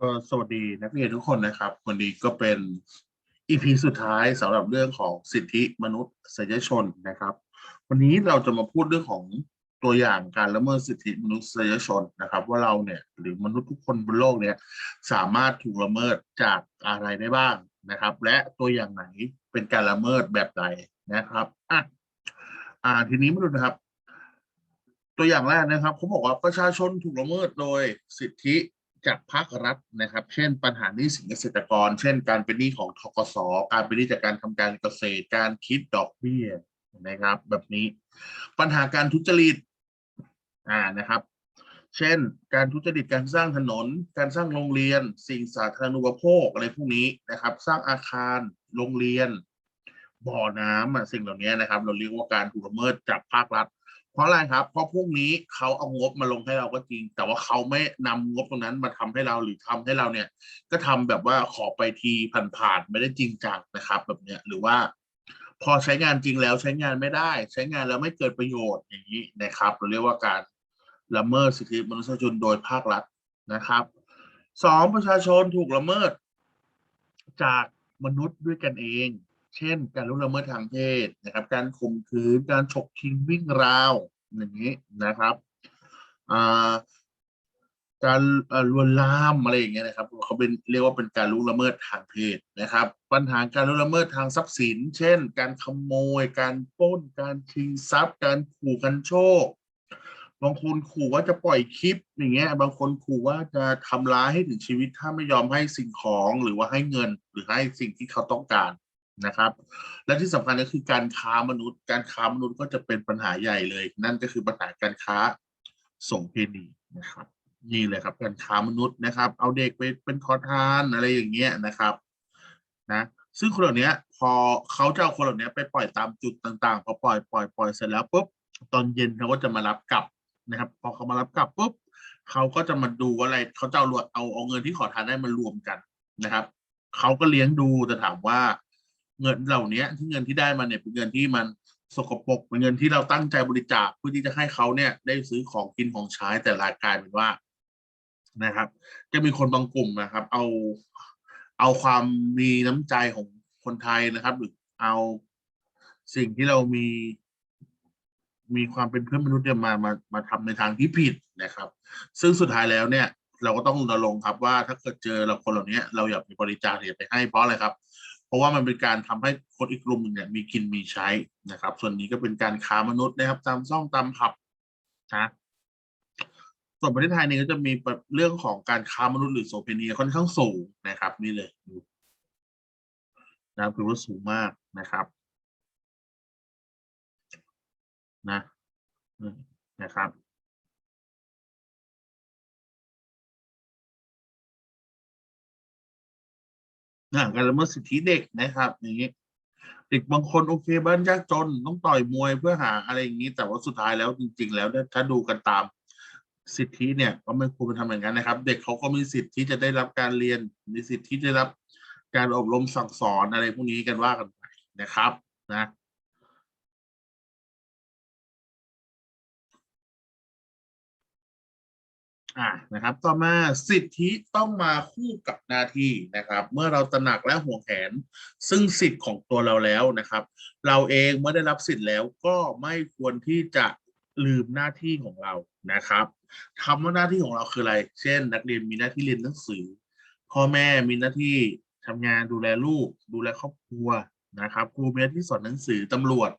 ก็สวัสดีนักเรียนทุกคนนะครับ วันนี้ก็เป็น EP สุดท้ายสำหรับเรื่องของสิทธิมนุษยชนนะครับ วันนี้เราจะมาพูดเรื่องของตัวอย่างการละเมิดสิทธิมนุษยชนนะครับ ว่าเราเนี่ยหรือมนุษย์ทุกคนบนโลกเนี่ยสามารถถูกละเมิดจากอะไรได้บ้างนะครับ และตัวอย่างไหนเป็นการละเมิดแบบใดนะครับอะอ่าทีนี้มาดูนะครับ ตัวอย่างแรกนะครับเขาบอกว่าประชาชนถูกละเมิดโดยสิทธิ จากภาครัฐนะครับ เช่น ปัญหาหนี้สินเกษตรกร เช่น การเป็นหนี้ของทกสการเป็นหนี้จากการทำการเกษตร การคิดดอกเบี้ยนะครับ แบบนี้ ปัญหาการทุจริตอ่านะครับ เช่น การทุจริตการสร้างถนน การสร้างโรงเรียน สิ่งสาธารณูปโภคอะไรพวกนี้นะครับ สร้างอาคารโรงเรียน บ่อน้ำสิ่งเหล่านี้นะครับ เราเรียกว่าการถูกละเมิดจากภาครัฐ เพราะอะไรครับ เพราะพวกนี้เขาเอางบมาลงให้เราก็จริง แต่ว่าเขาไม่นำงบตรงนั้นมาทำให้เราหรือทำให้เราเนี่ย ก็ทำแบบว่าขอไปทีผ่านๆไม่ได้จริงจังนะครับ แบบเนี้ยหรือว่า พอใช้งานจริงแล้วใช้งานไม่ได้ ใช้งานแล้วไม่เกิดประโยชน์อย่างนี้นะครับ เราเรียกว่าการละเมิดสิทธิมนุษยชนโดยภาครัฐนะครับสองประชาชนถูกละเมิด จากมนุษย์ด้วยกันเอง เช่น การล่วงละเมิดทางเพศนะครับ การข่มขืนการฉกชิงวิ่งราวอย่างนี้นะครับการลวนลามอะไรอย่างเงี้ยนะครับเขาเป็นเรียกว่าเป็นการล่วงละเมิดทางเพศนะครับ ปัญหาการล่วงละเมิดทางทรัพย์สิน เช่น การขโมย การปล้น การชิงทรัพย์ การขู่กันโชคบางคนขู่ว่าจะปล่อยคลิปอย่างเงี้ย บางคนขู่ว่าจะทำร้ายให้ถึงชีวิตถ้าไม่ยอมให้สิ่งของหรือว่าให้เงินหรือให้สิ่งที่เขาต้องการ นะครับ และที่สำคัญก็คือการค้ามนุษย์ การค้ามนุษย์ก็จะเป็นปัญหาใหญ่เลย นั่นก็คือปัญหาการค้าส่งเพณีนะครับ นี่เลยครับการค้ามนุษย์นะครับ เอาเด็กไปเป็นขอทานอะไรอย่างเงี้ยนะครับนะซึ่งคนเหล่านี้พอเขาจะเอาคนเหล่านี้ไปปล่อยตามจุดต่างๆพอปล่อยปล่อยปล่อยเสร็จแล้วปุ๊บตอนเย็นเขาก็จะมารับกลับนะครับ พอเขามารับกลับปุ๊บเขาก็จะมาดูอะไรเขาจะเอารวดเอาเอาเงินที่ขอทานได้มารวมกันนะครับเขาก็เลี้ยงดูแต่ถามว่า เงินเหล่านี้ที่เงินที่ได้มาเนี่ยเป็นเงินที่มันสกปรกเป็นเงินที่เราตั้งใจบริจาคเพื่อที่จะให้เขาเนี่ย ได้ซื้อของกินของใช้แต่ละกลายเป็นว่านะครับ จะมีคนบางกลุ่มนะครับ เอาเอาความมีน้ำใจของคนไทยนะครับ หรือเอาสิ่งที่เรามีมีความเป็นเพื่อนมนุษย์เนี่ยมามามาทำในทางที่ผิดนะครับ ซึ่งสุดท้ายแล้วเนี่ย เราก็ต้องรณรงครับว่าถ้าเกิดเจอเราคนเหล่านี้เราอยากไปบริจาคอย่าไปให้เพราะอะไรครับ เพราะว่ามันเป็นการทำให้คนอีกกลุ่มหนึ่งเนี่ยมีกินมีใช้นะครับ ส่วนนี้ก็เป็นการค้ามนุษย์นะครับ ตามซ่องตามผับนะส่วนประเทศไทยเนี่ยก็จะมีเรื่องของการค้ามนุษย์หรือโสเภณีค่อนข้างสูงนะครับ นี่เลยนะครับถือว่าสูงมากนะครับ นะนะครับ อ่าการละเมิดสิทธิเด็กนะครับ อย่างนี้เด็กบางคนโอเคบ้านยากจนต้องต่อยมวยเพื่อหาอะไรอย่างนี้ แต่ว่าสุดท้ายแล้วจริง ๆ แล้วถ้าดูกันตามสิทธิเนี่ยก็ไม่ควรไปทำอย่างนั้นนะครับ เด็กเขาก็มีสิทธิ์ที่จะได้รับการเรียน มีสิทธิ์ที่จะได้รับการอบรมสั่งสอนอะไรพวกนี้กันว่ากันไปนะครับนะ อ่านะครับ ต่อมาสิทธิต้องมาคู่กับหน้าที่นะครับ เมื่อเราตระหนักและห่วงแหน ซึ่งสิทธิ์ของตัวเราแล้วนะครับ เราเองเมื่อได้รับสิทธิ์แล้วก็ไม่ควรที่จะลืมหน้าที่ของเรานะครับคำว่าหน้าที่ของเราคืออะไร เช่น นักเรียนมีหน้าที่เรียนหนังสือ พ่อแม่มีหน้าที่ทำงานดูแลลูก ดูแลครอบครัวนะครับครูมีหน้าที่สอนหนังสือตำรวจ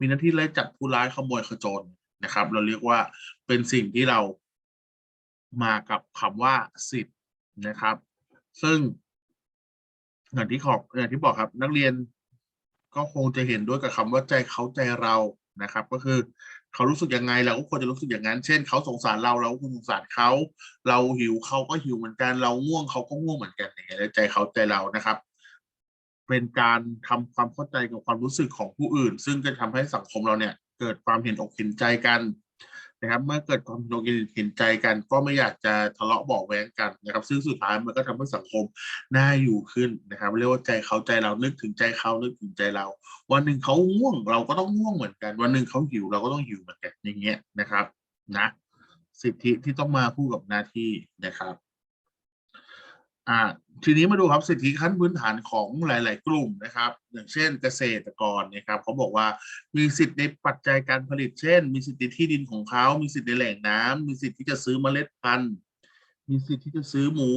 มีหน้าที่ไล่จับผู้ร้ายขโมยขโจรนะครับ เราเรียกว่าเป็นสิ่งที่เรา มากับคำว่าสิทธิ์นะครับ ซึ่งอย่างที่ขอบอย่างที่บอกครับ นักเรียนก็คงจะเห็นด้วยกับคำว่าใจเขาใจเรานะครับ ก็คือเขารู้สึกยังไงเราก็ควรจะรู้สึกอย่างนั้น เช่นเขาสงสารเราเราก็ควรสงสารเขา เราหิวเขาก็หิวเหมือนกัน เราง่วงเขาก็ง่วงเหมือนกันอย่างเงี้ยใจเขาใจเรานะครับ เป็นการทำความเข้าใจกับความรู้สึกของผู้อื่น ซึ่งจะทำให้สังคมเราเนี่ย เกิดความเห็นอกเห็นใจกัน นะครับ เมื่อเกิดความเห็นเห็นใจกัน ก็ไม่อยากจะทะเลาะเบาะแว้งกันนะครับ ซึ่งสุดท้ายมันก็ทำให้สังคมน่าอยู่ขึ้นนะครับ เรียกว่าใจเขาใจเรานึกถึงใจเขานึกถึงใจเรา วันหนึ่งเขาง่วงเราก็ต้องง่วงเหมือนกัน วันหนึ่งเขาหิวเราก็ต้องหิวเหมือนกันอย่างเงี้ยนะครับ นะ สิทธิที่ต้องมาคู่กับหน้าที่นะครับ อ่าทีนี้มาดูครับสิทธิขั้นพื้นฐานของหลาย ๆ กลุ่มนะครับ อย่างเช่นเกษตรกรนะครับเขาบอกว่ามีสิทธิในปัจจัยการผลิตเช่น มีสิทธิที่ดินของเขามีสิทธิในแหล่งน้ำมีสิทธิที่จะซื้อเมล็ดพันธุ์ มีสิทธิที่จะซื้อหมู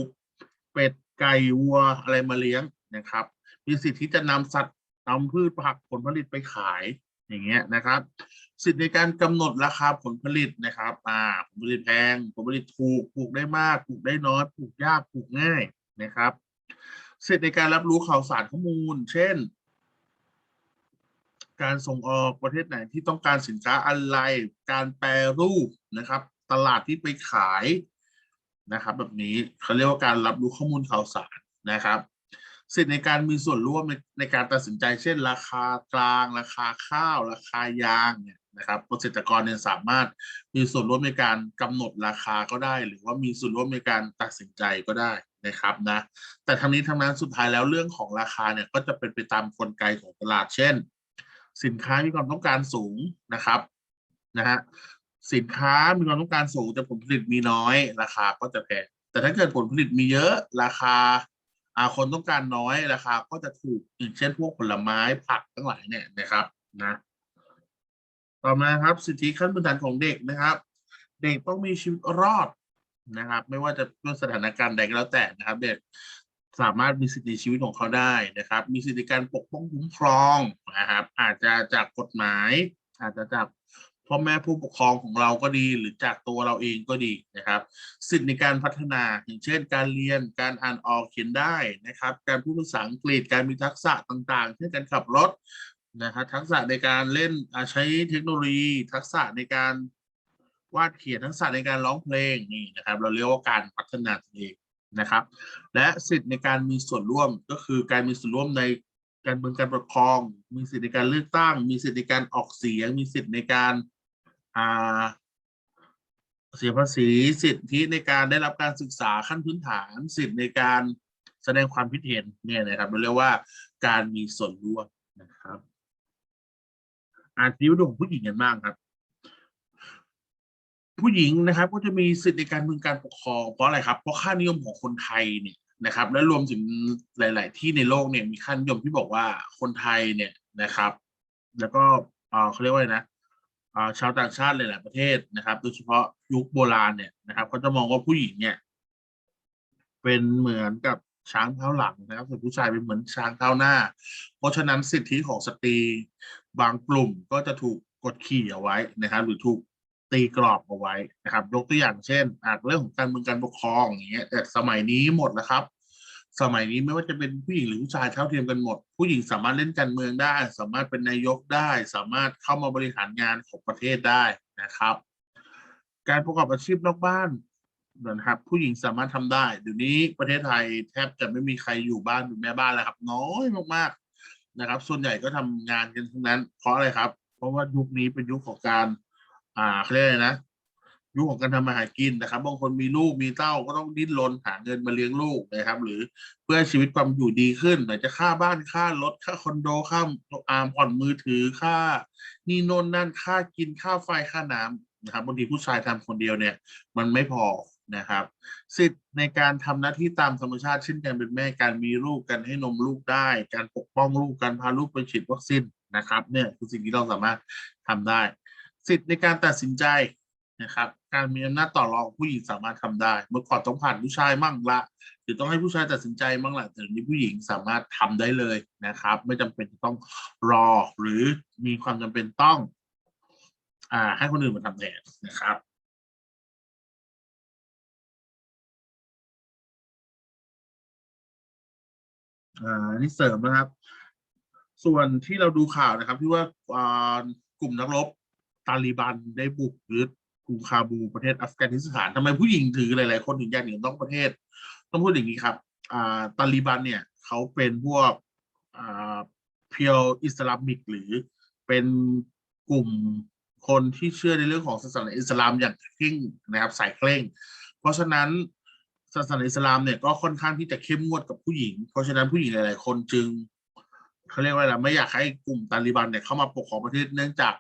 เป็ดไก่วัวอะไรมาเลี้ยงนะครับ มีสิทธิที่จะนำสัตว์นำพืชผักผลผลิตไปขายอย่างเงี้ยนะครับ สิทธิในการกำหนดราคาผลผลิตนะครับ อ่า ผลผลิตแพง ผลผลิตถูก ปลูกได้มาก ปลูกได้น้อย ปลูกยาก ปลูกง่ายนะครับ สิทธิในการรับรู้ข่าวสารข้อมูล เช่น การส่งออกประเทศไหนที่ต้องการสินค้าอะไร การแปรรูปนะครับ ตลาดที่ไปขายนะครับ แบบนี้เขาเรียกว่าการรับรู้ข้อมูลข่าวสารนะครับ สิทธิในการมีส่วนร่วมในในการตัดสินใจ เช่น ราคากลาง ราคาข้าว ราคายางเนี่ย นะครับเกษตรกรเนี่ยสามารถมีส่วนร่วมในการกำหนดราคาก็ได้ หรือว่ามีส่วนร่วมในการตัดสินใจก็ได้นะครับนะแต่ทั้งนี้ทั้งนั้นสุดท้ายแล้วเรื่องของราคาเนี่ยก็จะเป็นไปตามกลไกของตลาดเช่น สินค้ามีความต้องการสูงนะครับนะฮะสินค้ามีความต้องการสูงแต่ผลผลิตมีน้อย ราคาก็จะแพงแต่ถ้าเกิดผลผลิตมีเยอะราคาอาคนต้องการน้อยราคาก็จะถูกอย่างเช่นพวกผลไม้ผักทั้งหลายเนี่ยนะครับนะ ต่อมาครับสิทธิขั้นพื้นฐานของเด็กนะครับ เด็กต้องมีชีวิตรอดนะครับ ไม่ว่าจะด้วยสถานการณ์ใดก็แล้วแต่นะครับ เด็กสามารถมีสิทธิชีวิตของเขาได้นะครับ มีสิทธิการปกป้องคุ้มครองนะครับ อาจจะจากกฎหมาย อาจจะจากพ่อแม่ผู้ปกครองของเราก็ดี หรือจากตัวเราเองก็ดีนะครับ สิทธิในการพัฒนาอย่างเช่น การเรียนการอ่านออกเขียนได้นะครับ การพูดภาษาอังกฤษการมีทักษะต่างๆ เช่นการขับรถ นะครับทักษะในการเล่นใช้เทคโนโลยี ทักษะในการวาดเขียนทักษะในการร้องเพลงนี่นะครับ เราเรียกว่าการพัฒนาตัวเองนะครับ และสิทธิในการมีส่วนร่วมก็คือการมีส่วนร่วมในการเมืองการปกครอง มีสิทธิในการเลือกตั้ง มีสิทธิในการออกเสียง มีสิทธิในการเสียภาษีสิทธิในการได้รับการศึกษาขั้นพื้นฐาน สิทธิในการแสดงความคิดเห็นเนี่ยนะครับเราเรียกว่าการมีส่วนร่วมนะครับ อาชีพของผู้หญิงกันบ้างครับ ผู้หญิงนะครับ ก็จะมีสิทธิในการเมืองการปกครองเพราะอะไรครับเพราะค่านิยมของคนไทยเนี่ยนะครับ และรวมถึงหลาย ๆ ที่ในโลกเนี่ยมีค่านิยมที่บอกว่าคนไทยเนี่ยนะครับ แล้วก็เออเขาเรียกว่าไรนะาชาวต่างชาติหลาย ๆ ประเทศนะครับโดยเฉพาะยุคโบราณเนี่ยนะครับเขาจะมองว่าผู้หญิงเนี่ย เป็นเหมือนกับ ช้างเท้าหลังนะครับส่วนผู้ชายเป็นเหมือนช้างเท้าหน้า เพราะฉะนั้นสิทธิของสตรีบางกลุ่มก็จะถูกกดขี่เอาไว้นะครับ หรือถูกตีกรอบเอาไว้นะครับ ยกตัวอย่างเช่น อาจเรื่องของการเมืองการปกครองอย่างเงี้ยแต่สมัยนี้หมดแล้วครับ สมัยนี้ไม่ว่าจะเป็นผู้หญิงหรือผู้ชายเท่าเทียมกันหมด ผู้หญิงสามารถเล่นการเมืองได้ สามารถเป็นนายกได้ สามารถเข้ามาบริหารงานของประเทศได้นะครับ การประกอบอาชีพนอกบ้าน นะครับ ผู้หญิงสามารถทำได้เดี๋ยวนี้ประเทศไทยแทบจะไม่มีใครอยู่บ้านเป็นแม่บ้านแล้วครับ น้อยมากๆนะครับ ส่วนใหญ่ก็ทำงานกันทั้งนั้น เพราะอะไรครับ เพราะว่ายุคนี้เป็นยุคของการ อ่าเรียกอะไรนะยุคของการทำมาหากินนะครับ บางคนมีลูกมีเต้าก็ต้องดิ้นรนหาเงินมาเลี้ยงลูกนะครับ หรือเพื่อชีวิตความอยู่ดีขึ้นไหนจะค่าบ้านค่ารถค่าคอนโดค่าอาผ่อนมือถือค่า นี่โน่นนั่นค่ากินค่าไฟค่าน้ำนะครับบางทีผู้ชายทำคนเดียวเนี่ย มันไม่พอ นะครับ สิทธิ์ในการทำหน้าที่ตามธรรมชาติเช่นการเป็นแม่การมีลูกการให้นมลูกได้ การปกป้องลูกการพาลูกไปฉีดวัคซีนนะครับเนี่ยคือสิ่งที่เราสามารถทำได้ สิทธิ์ในการตัดสินใจนะครับการมีอำนาจต่อรองผู้หญิงสามารถทำได้ เมื่อก่อนต้องผ่านผู้ชายมั่งละหรือต้องให้ผู้ชายตัดสินใจมั่งละแต่นี้ผู้หญิงสามารถทำได้เลยนะครับ ไม่จำเป็นต้องรอหรือมีความจำเป็นต้องอ่าให้คนอื่นมาทำแทนนะครับ อ่านี่เสริมนะครับ ส่วนที่เราดูข่าวนะครับ ที่ว่าอ่ากลุ่มนักรบตาลีบันได้บุกยึดกรุงคาบูประเทศอัฟกานิสถานทำไมผู้หญิงถือหลาย ๆ คนถึงอยากหนีนอกประเทศ ต้องพูดอย่างนี้ครับอ่าตาลีบันเนี่ยเขาเป็นพวกอ่าเพียวอิสลามิก หรือเป็นกลุ่มคนที่เชื่อในเรื่องของศาสนาอิสลามอย่างเคร่งนะครับสายเคร่ง เพราะฉะนั้น ศาสนาอิสลามเนี่ยก็ค่อนข้างที่จะเข้มงวดกับผู้หญิง เพราะฉะนั้นผู้หญิงหลาย ๆ คนจึงเขาเรียกว่าอะไรไม่อยากให้กลุ่มตาลีบันเนี่ยเข้ามาปกครองประเทศเนื่องจาก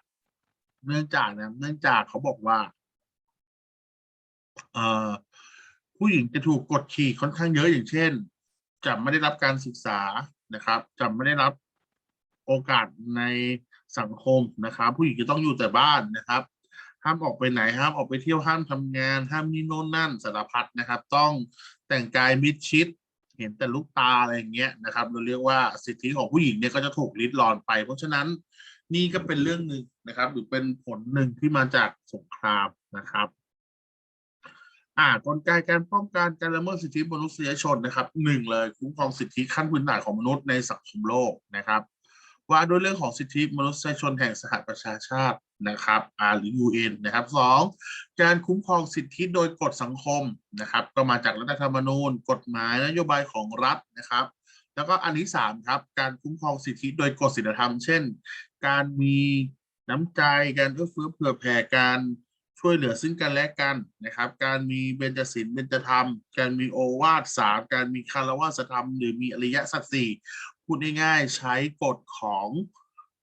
เนื่องจากนะเนื่องจากเขาบอกว่า เอ่อผู้หญิงจะถูกกดขี่ค่อนข้างเยอะอย่างเช่น จะไม่ได้รับการศึกษานะครับ จะไม่ได้รับโอกาสในสังคมนะครับ ผู้หญิงจะต้องอยู่แต่บ้านนะครับ ห้ามออกไปไหนห้ามออกไปเที่ยวห้ามทำงาน ห้ามนี่โน่นนั่นสารพัดนะครับ ต้องแต่งกายมิดชิด เห็นแต่ลูกตาอะไรอย่างเงี้ยนะครับ เราเรียกว่าสิทธิของผู้หญิงเนี่ยก็จะถูกลิดรอนไป เพราะฉะนั้นนี่ก็เป็นเรื่องหนึ่งนะครับ หรือเป็นผลหนึ่งที่มาจากสงครามนะครับอ่ากลไกการป้องกันการละเมิดสิทธิมนุษยชนนะครับหนึ่งเลยคุ้มครองสิทธิขั้นพื้นฐานของมนุษย์ในสังคมโลกนะครับ ว่าด้วยเรื่องของสิทธิมนุษยชนแห่งสหประชาชาตินะครับหรือ UN นะครับสองการคุ้มครองสิทธิโดยกฎสังคมนะครับ ก็มาจากรัฐธรรมนูญ กฎหมายนโยบายของรัฐนะครับ แล้วก็อันที่สามครับ การคุ้มครองสิทธิโดยกฎศีลธรรม เช่น การมีน้ำใจการเอื้อเฟื้อเผื่อแผ่การช่วยเหลือซึ่งกันและกันนะครับ การมีเบญจศีลเบญจธรรม การมีโอวาทสามการมีคารวะธรรม หรือมีอริยสัจสี่ พูดง่ายๆ ใช้กฎของ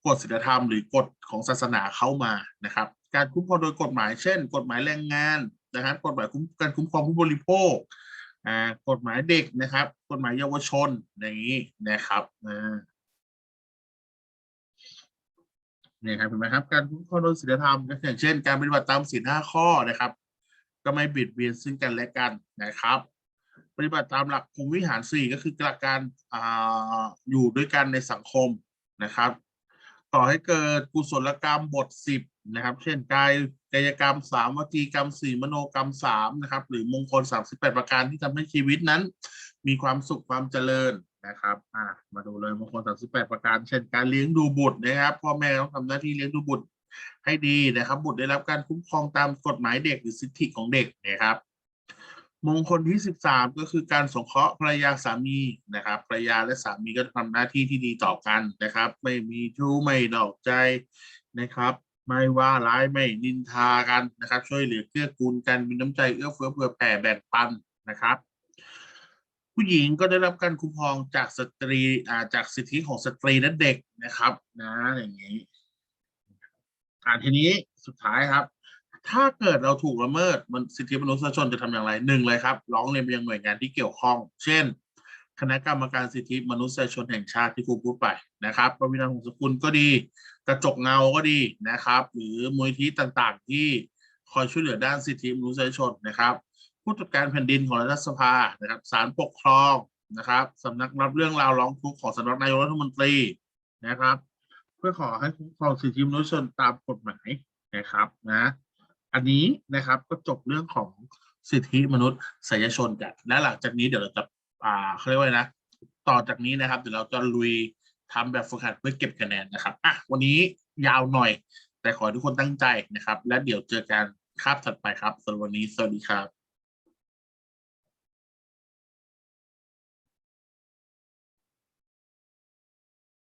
กฎศีลธรรม หรือกฎของศาสนาเข้ามานะครับ การคุ้มครองโดยกฎหมายเช่น กฎหมายแรงงานนะครับ กฎหมายการคุ้มครองผู้บริโภคกฎหมายเด็กนะครับ กฎหมายเยาวชนอย่างนี้นะครับนี่ครับเห็นไหมครับการคุ้มครองโดยศีลธรรมก็อย่างเช่น การปฏิบัติตามศีลห้าข้อนะครับ ก็ไม่บิดเบียนซึ่งกันและกันนะครับ ปฏิบัติตามหลักภูมิวิหารสี่ก็คือการอ่าอยู่ด้วยกันในสังคมนะครับก่อให้เกิดกุศลกรรมบทสิบนะครับ เช่นกายกายกรรมสามวจีกรรมสี่มโนกรรมสามนะครับ หรือมงคลสามสิบแปดประการที่ทำให้ชีวิตนั้น มีความสุขความเจริญนะครับอ่ามาดูเลยมงคลสามสิบแปดประการ เช่นการเลี้ยงดูบุตรนะครับพ่อแม่ต้องทำหน้าที่เลี้ยงดูบุตรให้ดีนะครับ บุตรได้รับการคุ้มครองตามกฎหมายเด็กหรือสิทธิของเด็กนะครับ มงคลที่สิบสามก็คือการสงเคราะห์ภรรยาสามีนะครับภรรยาและสามีก็ทำหน้าที่ที่ดีต่อกันนะครับ ไม่มีชู้ไม่ดอกใจนะครับ ไม่ว่าร้ายไม่นินทากันนะครับ ช่วยเหลือเกื้อกูลกันมีน้ำใจเอื้อเฟื้อเผื่อแผ่แบ่งปันนะครับ ผู้หญิงก็ได้รับการคุ้มครองจากสตรีอ่าจากสิทธิของสตรีและเด็กนะครับ นะอย่างนี้อ่าทีนี้สุดท้ายครับ ถ้าเกิดเราถูกละเมิดมันสิทธิมนุษยชนจะทำอย่างไรหนึ่งเลยครับ ร้องเรียนไปยังหน่วยงานที่เกี่ยวข้อง เช่น คณะกรรมการสิทธิมนุษยชนแห่งชาติที่ครูพูดไปนะครับประวินาหงสกุลก็ดี กระจกเงาก็ดีนะครับ หรือมูลนิธิต่างๆ ที่คอยช่วยเหลือด้านสิทธิมนุษยชนนะครับ ผู้ตรวจการแผ่นดินของรัฐสภานะครับศาลปกครองนะครับสำนักรับเรื่องราวร้องทุกข์ของสำนักนายกรัฐมนตรีนะครับ เพื่อขอให้คุ้มครองสิทธิมนุษยชนตามกฎหมายนะครับนะ อันนี้นะครับก็จบเรื่องของสิทธิมนุษยชนกันและหลังจากนี้เดี๋ยวเราจะอ่าเขาเรียกว่าไงนะ ต่อจากนี้นะครับ เดี๋ยวเราจะลุยทำแบบฝึกหัดเพื่อเก็บคะแนนนะครับอะวันนี้ยาวหน่อย แต่ขอให้ทุกคนตั้งใจนะครับ และเดี๋ยวเจอกันคาบถัดไปครับสำหรับวันนี้สวัสดีครับ